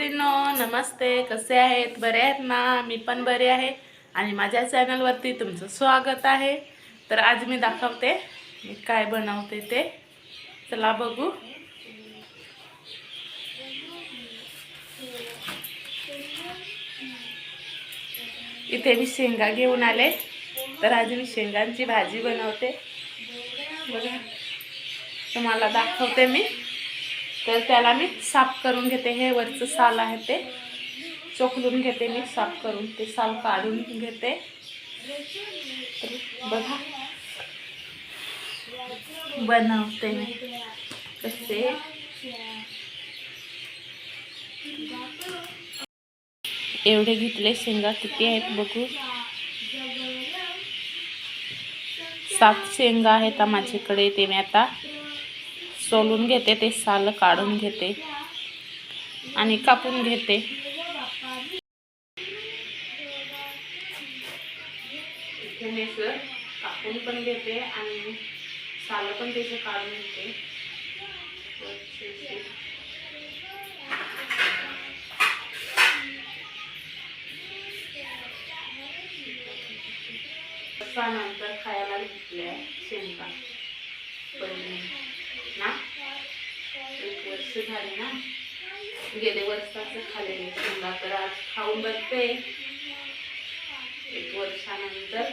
मैत्रिणींनो नमस्ते. कसे आहेत? बरे आहेत ना? मी पण बरे आहे. आणि माझ्या चॅनलवरती तुमचं स्वागत आहे. तर आज मी दाखवते मी काय बनवते ते. चला बघू. इथे मी शेंगा घेऊन आले. तर आज मी शेंगांची भाजी बनवते. बघा. तुम्हाला दाखवते मी. तर त्याला मी साफ करून घेते. हे वरचं साल आहे ते. चोखलून घेते मी साफ करून. ते साल काढून घेते. तर बघा. बनवते मी. कसे? एवढे घेतले शेंगा किती आहेत बघू. सात शेंगा आहेत माझ्याकडे. ते मी आता सोलून घेते ते साल काढून घेते आणि कापून घेते. कापून पण घेते आणि साल पण त्याचे काढून घेते. नंतर खायला घेतल्या शेंगा पहिले ना? एक वर्ष झाले ना? गेले वर्षाचं खाल्ले. शेंगा तर आज खाऊन बघते. एक वर्षानंतर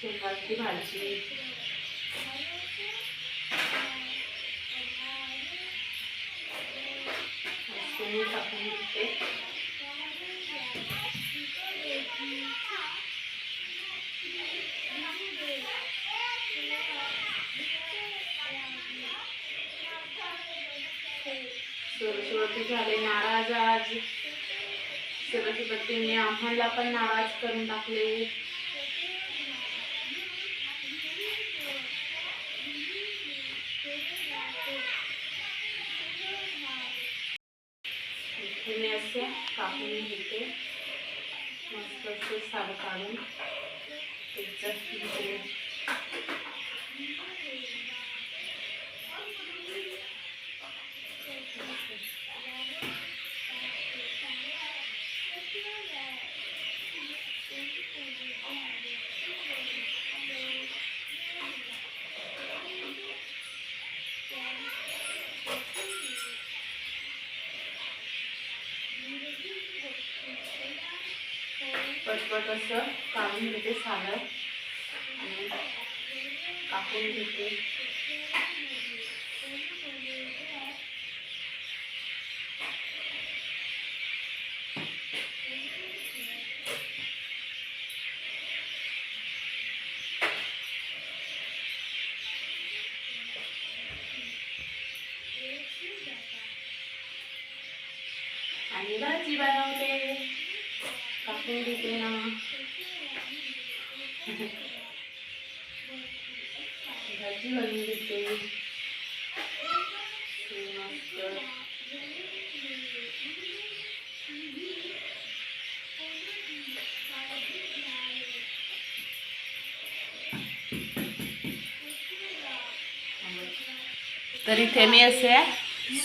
शेंगाची भाजी. मी टाकून घेते सरस्वती झाले नाराज आज. सरस्वतीने आम्हाला पण नाराज करून टाकले. मी असे कापून घेते. मस्त असे साल काढून. त्याच्यात घेते. पटपट असं काढून घेते सालं आणि कापून घेते आणि भाजी बनवते कापून घेते ना भाजी बनवून घेते मस्त तर इथे मी असे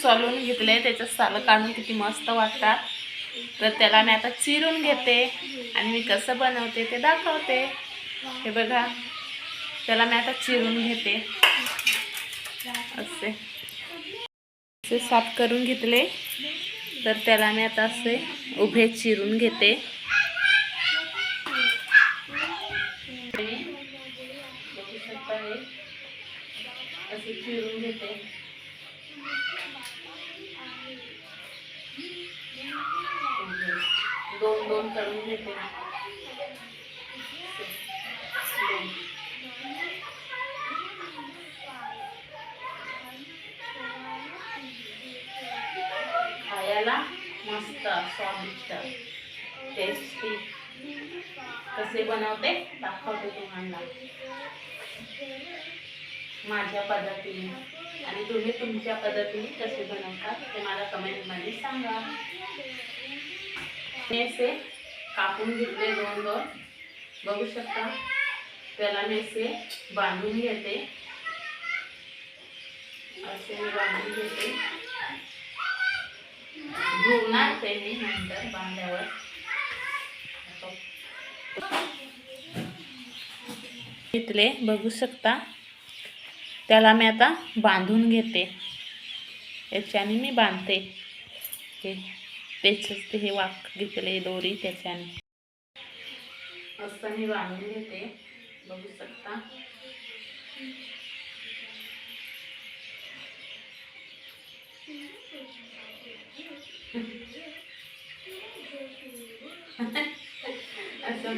सोलून घेतले त्याचं सालं काढून किती मस्त वाटतात. तर त्याला मी आता चिरून घेते आणि मी कसं बनवते ते दाखवते. हे बघा त्याला मी आता चिरून घेते. असे. असे साफ करून घेतले. तर त्याला मी आता असे उभे चिरून घेते. असे चिरून घेते. दोन दोन करून घेते. खायला मस्त स्वादिष्ट टेस्टी कसे बनवते दाखवते तुम्हाला. माझ्या पद्धतीने आणि तुम्ही तुमच्या पद्धतीने कसे बनवतात ते मला कमेंटमध्ये सांगा. हे असे कापून घेतले दोन दोन. बघू शकता. त्याला मी असे बांधून घेते. असे मी बांधून घेते. धुवणार ते मी नंतर बांधल्यावर. घेतले बघू शकता. त्याला मी आता बांधून घेते. याच्याने मी बांधते. हे त्याचंच ते हे वाक घेतले दोरी त्याच्याने. असं मी बांधून घेते. बघू शकता. असं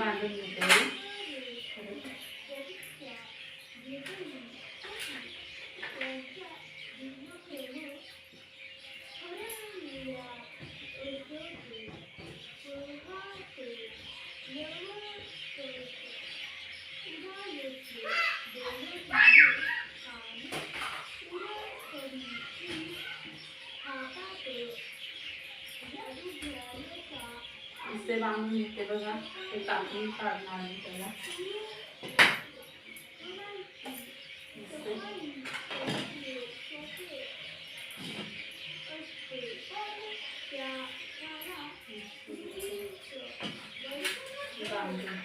मी. इथे बांधून घेते बघा. ते कापून काढणार मी त्याला. बांधून.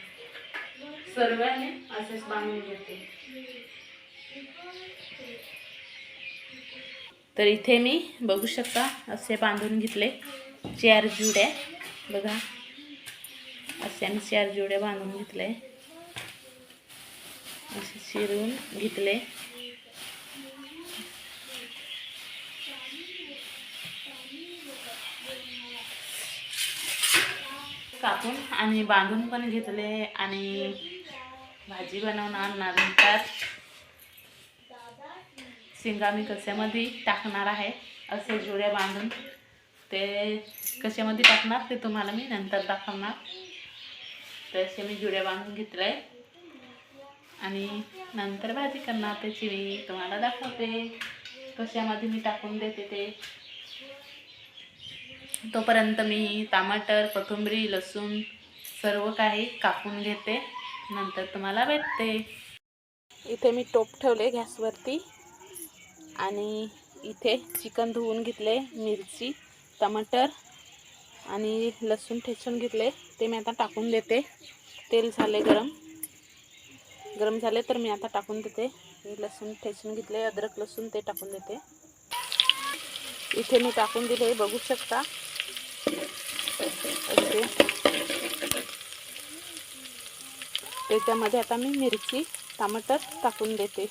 सर्वांनी असेच बांधून घेते. तर इथे मी बघू शकता असे बांधून घेतले. चार जुड्या. बघा. असे आम्ही चार जुड्या बांधून घेतले असे शिरून घेतले कापून आणि बांधून पण घेतले आणि भाजी बनवणार नंतर शिंगा मी कशामध्ये टाकणार आहे? असे जुड्या बांधून. ते कशामध्ये टाकणार ते तुम्हाला मी नंतर दाखवणार. तसे मी जुड्या बांधून घेतले आणि नंतर भाजी करणार त्याची मी तुम्हाला दाखवते. कशामध्ये मी टाकून देते ते. तोपर्यंत मी टमाटर कोथिंबरी लसूण सर्व काही कापून घेते. नंतर तुम्हाला भेटते. इथे मी टोप ठेवले गॅसवरती. आणि इथे चिकन धुवून घेतले मिरची. टमाटर आणि लसूण ठेचून घेतले. ते मी आता टाकून देते. तेल झाले गरम. गरम झाले तर मी आता टाकून देते. मी लसूण ठेचून घेतले अद्रक लसूण ते टाकून देते. इथे मी टाकून दिले बघू शकता. त्याच्यामध्ये आता मी मिरची टमाटर टाकून देते.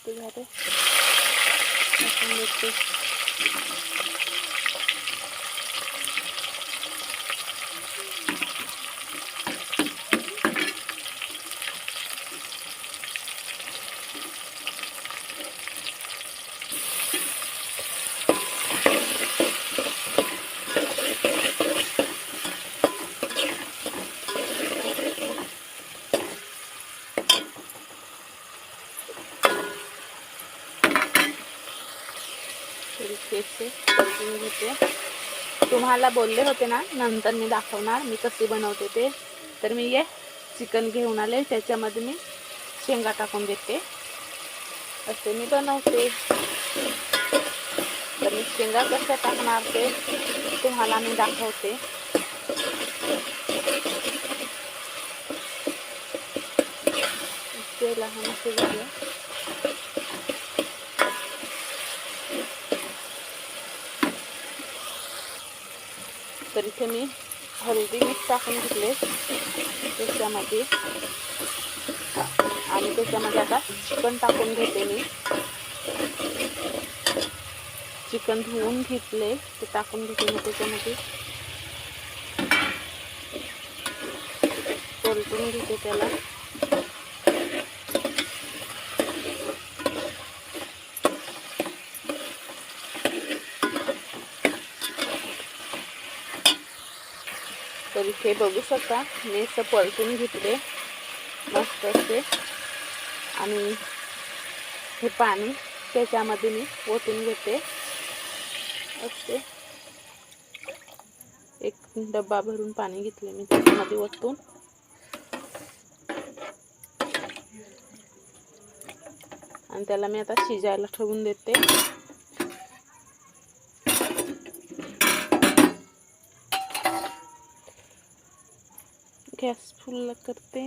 मिरची मस्त झाले टाकून देते थोडी परतून घेते तुम्हाला बोलले होते ना नंतर मी दाखवणार मी कशी बनवते ते. तर मी ये चिकन घेऊन आले त्याच्यामध्ये मी शेंगा टाकून देते. असे मी बनवते. तर मी शेंगा कशा टाकणार ते तुम्हाला मी दाखवते. ते लहान असे झाले. तर इथे मी हळदी मीठ टाकून घेतले त्याच्यामध्ये. आणि त्याच्यामध्ये आता चिकन टाकून घेते मी. चिकन धुवून घेतले ते टाकून घेते मी त्याच्यामध्ये. परतून घेते त्याला. तर इथे बघू शकता. मी असं परतून घेतले. मस्त असते आणि हे पाणी त्याच्यामध्ये मी ओतून घेते. असते एक डब्बा भरून पाणी घेतले मी त्याच्यामध्ये ओतून. आणि त्याला मी आता शिजायला ठेवून देते. गॅस फुल करते.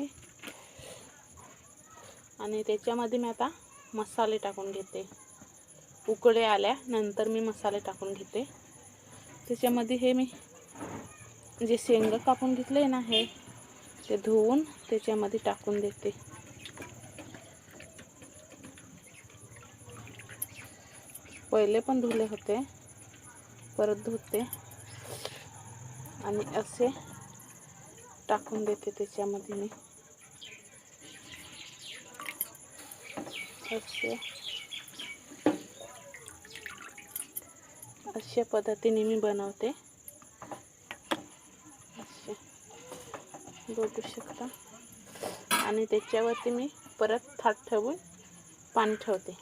आणि त्याच्यामध्ये मी आता मसाले टाकून घेते. उकळे आल्या नंतर मी मसाले टाकून घेते. त्याच्यामध्ये हे मी जे शेंगा कापून घेतले ना हे ते धुवून त्याच्यामध्ये टाकून देते. पहिले पण धुले होते परत धुते. आणि असे टाकून देते त्याच्यामध्ये मी. असे. अशा पद्धतीने मी बनवते. असे. बघू शकता. आणि त्याच्यावरती मी परत थाट ठेवून पाणी ठेवते.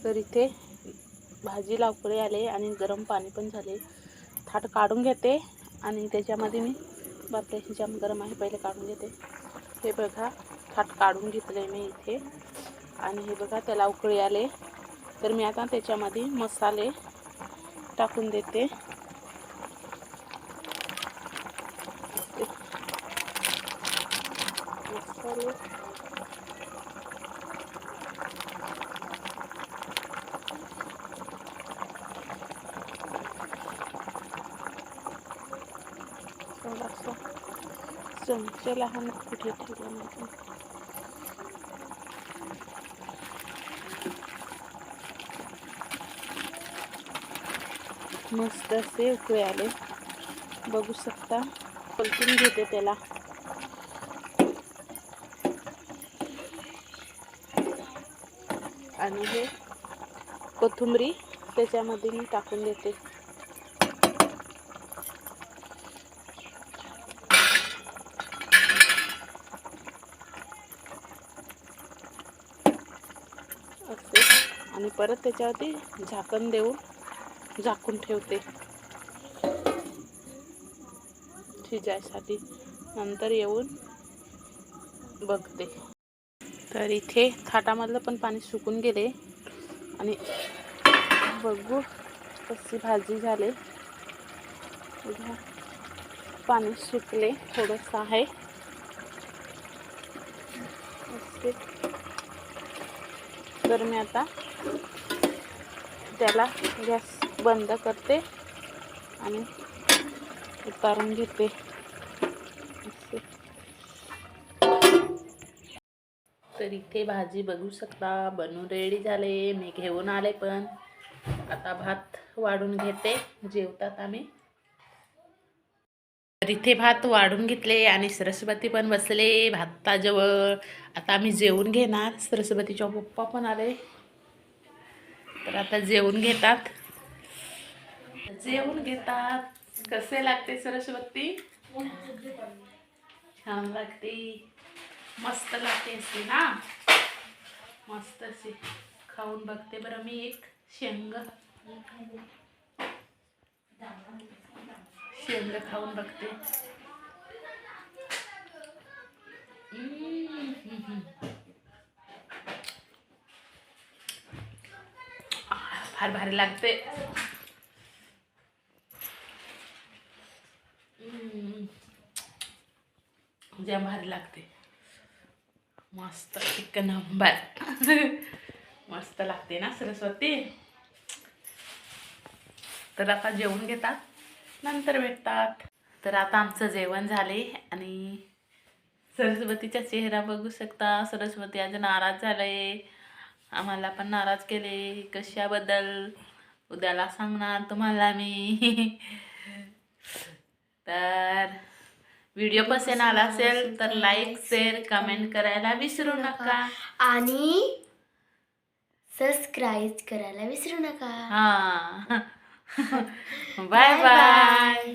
तर इथे भाजी उकळे आले आणि गरम पाणी पण झाले. थाट काढून घेते आणि त्याच्यामध्ये मी बापरे जाम गरम आहे पहिले काढून घेते. हे बघा थाट काढून घेतले मी इथे. आणि हे बघा त्याला उकळी आले. तर मी आता त्याच्यामध्ये मसाले टाकून देते. मसाले थोडासा चमचे लहान कुठे ठेवला माहिती मस्त असे उकळे आले. बघू शकता. पलटून घेते त्याला. आणि हे कोथिंबरी त्याच्यामध्ये मी टाकून देते असे आणि परत त्याच्यावरती झाकण देऊन झाकून ठेवते. शिजायसाठी. नंतर येऊन बघते. तर इथे थाटामधलं पण पाणी सुकून गेले. आणि बघू कशी भाजी झाले. पाणी सुकले. थोडंसं आहे. तर मी आता त्याला गॅस बंद करते आणि उतारून घेते. तर इथे भाजी बघू शकता बनवून रेडी झाले. मी घेऊन आले पण. आता भात वाढून घेते. जेवतात आम्ही. तर इथे भात वाढून घेतले आणि सरस्वती पण बसले भाताजवळ. आता आम्ही जेवून घेणार. सरस्वतीच्या पप्पा पण आले. तर आता जेवून घेतात. जेवून घेतात. कसे लागते सरस्वती? छान लागते. मस्त लागते अशी ना? मस्त अशी. खाऊन बघते बरं मी एक शेंग. शेंग खाऊन बघते. फार भारी लागते. हम्म. जाम भारी लागते. मस्त एक नंबर मस्त लागते ना सरस्वती. तर आता जेवण घेतात. नंतर भेटतात. तर आता आमचं जेवण झाले आणि सरस्वतीचा चेहरा बघू शकता. सरस्वती आज नाराज झालाय. आम्हाला पण नाराज केले कशाबद्दल उद्याला सांगणार तुम्हाला मी? तर व्हिडिओ पसंत आला असेल तर लाईक शेअर कमेंट करायला विसरू नका. आणि सबस्क्राईब करायला विसरू नका. हा. Bye bye